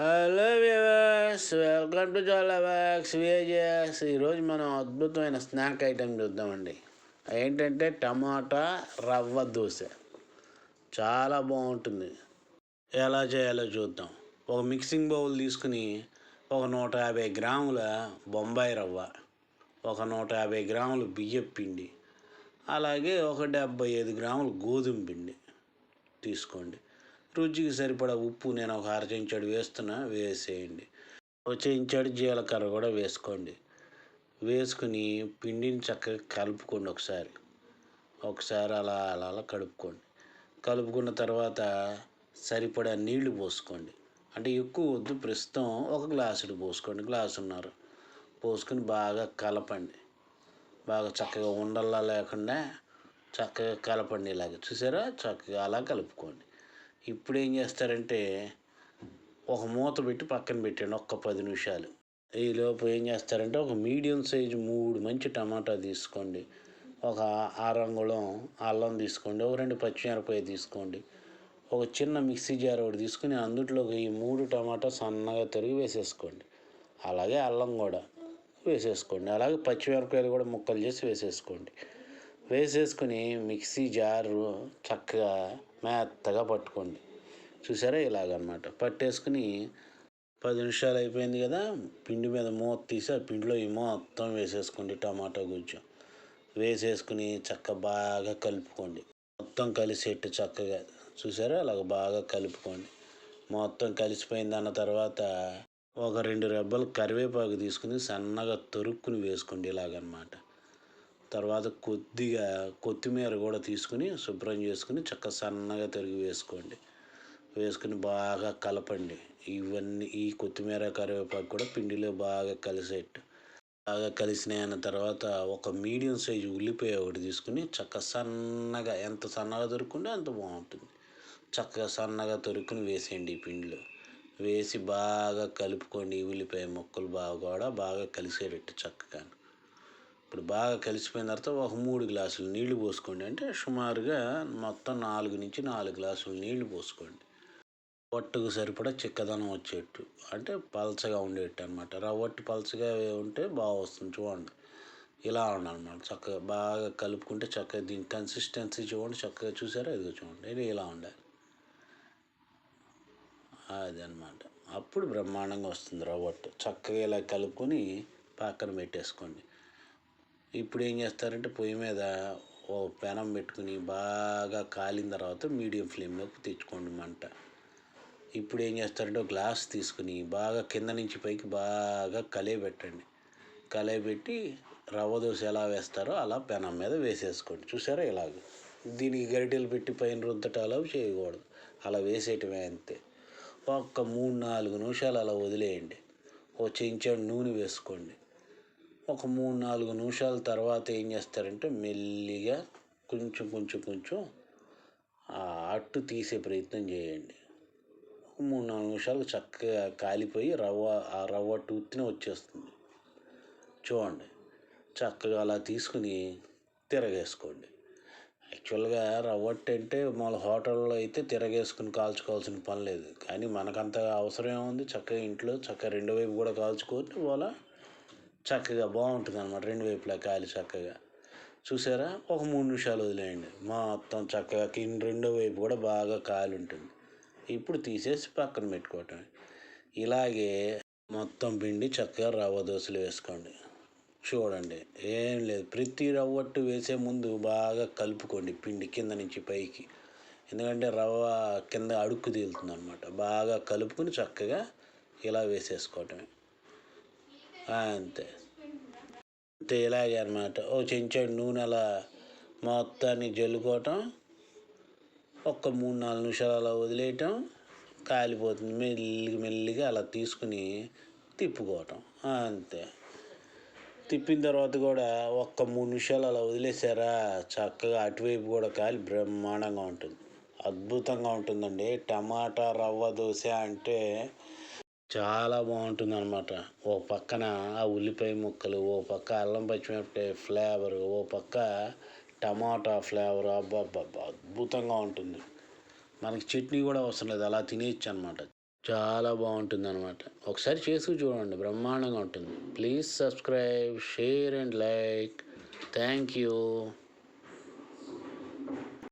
Hello viewers welcome to చాలా వ్యాక్స్ ఈరోజు మనం అద్భుతమైన స్నాక్ ఐటెం చూద్దామండి. ఏంటంటే టమాటా రవ్వ దోశ. చాలా బాగుంటుంది. ఎలా చేయాలో చూద్దాం. ఒక మిక్సింగ్ బౌల్ తీసుకుని ఒక నూట యాభై గ్రాముల బొంబాయి రవ్వ ఒక నూట యాభై గ్రాములు బియ్యం పిండి అలాగే ఒక డెబ్బై ఐదు గ్రాములు గోధుమ పిండి తీసుకోండి. రుచికి సరిపడా ఉప్పు నేను ఒక అర వేస్తున్నా వేసేయండి. ఒక చెంచాడు జీలకర్ర కూడా వేసుకోండి. వేసుకుని పిండిని చక్కగా కలుపుకోండి ఒకసారి. ఒకసారి అలా అలా అలా కలుపుకోండి. కలుపుకున్న తర్వాత సరిపడా నీళ్ళు పోసుకోండి. అంటే ఎక్కువ వద్దు ప్రస్తుతం ఒక గ్లాసుడు పోసుకోండి గ్లాసున్నర. పోసుకొని బాగా కలపండి. బాగా చక్కగా ఉండల్లా లేకుండా చక్కగా కలపండి ఇలాగ. చూసారా? చక్కగా అలా కలుపుకోండి. ఇప్పుడు ఏం చేస్తారంటే ఒక మూత పెట్టి పక్కన పెట్టండి ఒక్క పది నిమిషాలు. ఈలోపు ఏం చేస్తారంటే ఒక మీడియం సైజు మూడు మంచి టమాటా తీసుకోండి. ఒక ఆరంగుళం అల్లం తీసుకోండి ఒక రెండు పచ్చిమిరపకాయ తీసుకోండి. ఒక చిన్న మిక్సీ జార్ ఒకటి తీసుకుని అందుట్లోకి ఈ మూడు టమాటా సన్నగా తరిగి వేసేసుకోండి. అలాగే అల్లం కూడా వేసేసుకోండి. అలాగే పచ్చిమిరపకాయలు కూడా ముక్కలు చేసి వేసేసుకోండి. వేసేసుకుని మిక్సీ జారు చక్కగా మెత్తగా పట్టుకోండి. చూసారా? ఇలాగనమాట. పట్టేసుకుని పది నిమిషాలు అయిపోయింది కదా? పిండి మీద మూత తీసి ఆ పిండిలో ఈ మొత్తం వేసేసుకోండి టమాటా గుజ్జు. వేసేసుకుని చక్క బాగా కలుపుకోండి. మొత్తం కలిసేట్టు చక్కగా. చూసారా? అలాగ బాగా కలుపుకోండి. మొత్తం కలిసిపోయింది అన్న తర్వాత ఒక రెండు రెబ్బలు కరివేపాకు తీసుకుని సన్నగా తొరుక్కుని వేసుకోండి ఇలాగనమాట. తర్వాత కొద్దిగా కొత్తిమీర కూడా తీసుకుని శుభ్రం చేసుకుని చక్క సన్నగా తరిగి వేసుకోండి. వేసుకుని బాగా కలపండి. ఇవన్నీ ఈ కొత్తిమీర కరివేపాకు కూడా పిండిలో బాగా కలిసేట్టు. బాగా కలిసినాయి తర్వాత ఒక మీడియం సైజు ఉల్లిపాయ ఒకటి తీసుకుని చక్క సన్నగా ఎంత సన్నగా దొరుకుంటే అంత బాగుంటుంది. చక్కగా సన్నగా తొరుక్కుని వేసేయండి ఈ పిండిలో. వేసి బాగా కలుపుకోండి ఈ ఉల్లిపాయ ముక్కలు బాగా కూడా బాగా కలిసేటట్టు చక్కగా ఇప్పుడు బాగా కలిసిపోయిన తర్వాత ఒక మూడు గ్లాసులు నీళ్ళు పోసుకోండి. అంటే సుమారుగా మొత్తం నాలుగు నుంచి నాలుగు గ్లాసులు నీళ్ళు పోసుకోండి. పొట్టుకు సరిపడా చిక్కదనం వచ్చేట్టు. అంటే పలచగా ఉండేట్టు అనమాట రవ్వట్టు పలచగా ఉంటే బాగా వస్తుంది చూడండి. ఇలా ఉండాలన్నమాట. చక్కగా బాగా కలుపుకుంటే చక్కగా దీని కన్సిస్టెన్సీ చూడండి. చక్కగా చూసారా? ఇది చూడండి. ఇది ఇలా ఉండాలి. అది అనమాట అప్పుడు బ్రహ్మాండంగా వస్తుంది రవ్వట్టు చక్కగా ఇలా కలుపుకొని పక్కన పెట్టేసుకోండి. ఇప్పుడు ఏం చేస్తారంటే పొయ్యి మీద ఓ పెనం పెట్టుకుని బాగా కాలిన తర్వాత మీడియం ఫ్లేమ్లోకి తెచ్చుకోండి మంట. ఇప్పుడు ఏం చేస్తారంటే గ్లాస్ తీసుకుని బాగా కింద నుంచి పైకి బాగా కలయబెట్టండి కలయబెట్టి రవ్వ దోశ ఎలా వేస్తారో అలా పెనం మీద వేసేసుకోండి. చూసారా ఇలాగ? దీనికి గరిటెలు పెట్టి పైన రుద్దటాలు అవి చేయకూడదు. అలా వేసేయటమే అంతే. ఒక్క మూడు నాలుగు నిమిషాలు అలా వదిలేయండి. ఓ చెంచాడు నూనె వేసుకోండి. ఒక మూడు నాలుగు నిమిషాల తర్వాత ఏం చేస్తారంటే మెల్లిగా కొంచెం కొంచెం కొంచెం ఆ అట్టు తీసే ప్రయత్నం చేయండి. మూడు నాలుగు నిమిషాలు చక్కగా కాలిపోయి రవ్వ ఆ రవ్వ టూత్నే వచ్చేస్తుంది. చూడండి. చక్కగా అలా తీసుకుని తిరగేసుకోండి. యాక్చువల్గా రవ్వట్టు అంటే మన హోటల్లో అయితే తిరగేసుకుని కాల్చుకోవాల్సిన పని లేదు. కానీ మనకంత అవసరం ఏముంది? చక్కగా ఇంట్లో చక్కగా రెండు వైపు కూడా కాల్చుకొని వాళ్ళ చక్కగా బాగుంటుంది అనమాట రెండు వైపులా కాలి చక్కగా. చూసారా? ఒక మూడు నిమిషాలు వదిలేయండి. మొత్తం చక్కగా కింద రెండో వైపు కూడా బాగా కాలి ఉంటుంది. ఇప్పుడు తీసేసి పక్కన పెట్టుకోవటం ఇలాగే మొత్తం పిండి చక్కగా రవ్వ దోశలు వేసుకోండి. చూడండి. ఏం లేదు. ప్రతి రవ్వట్టు వేసే ముందు బాగా కలుపుకోండి పిండి కింద నుంచి పైకి. ఎందుకంటే రవ్వ కింద అడుక్కు తేలుతుంది అనమాట బాగా కలుపుకొని చక్కగా ఇలా వేసేసుకోవటమే. అంతే. అంతే ఇలాగే అనమాట ఓ చెంచాడు నూనె అలా మొత్తాన్ని జల్లుకోవటం ఒక్క మూడు నాలుగు నిమిషాలు అలా వదిలేయటం కాలిపోతుంది. మెల్లిగా మెల్లిగా అలా తీసుకుని తిప్పుకోవటం. అంతే. తిప్పిన తర్వాత కూడా ఒక్క మూడు నిమిషాలు అలా వదిలేసారా? చక్కగా అటువైపు కూడా కాలి బ్రహ్మాండంగా ఉంటుంది. అద్భుతంగా ఉంటుందండి. టమాటా రవ్వ దోశ అంటే చాలా బాగుంటుంది అనమాట ఓ పక్కన ఆ ఉల్లిపాయ ముక్కలు ఓ పక్క అల్లం పచ్చిమిరపకాయ ఫ్లేవర్ ఓ పక్క టమాటా ఫ్లేవర్. అబ్బాబ్బా అద్భుతంగా ఉంటుంది. మనకి చట్నీ కూడా అవసరం లేదు అలా తినేయచ్చు అనమాట చాలా బాగుంటుంది అనమాట ఒకసారి చేసి చూడండి బ్రహ్మాండంగా ఉంటుంది. Please subscribe share and like. Thank you.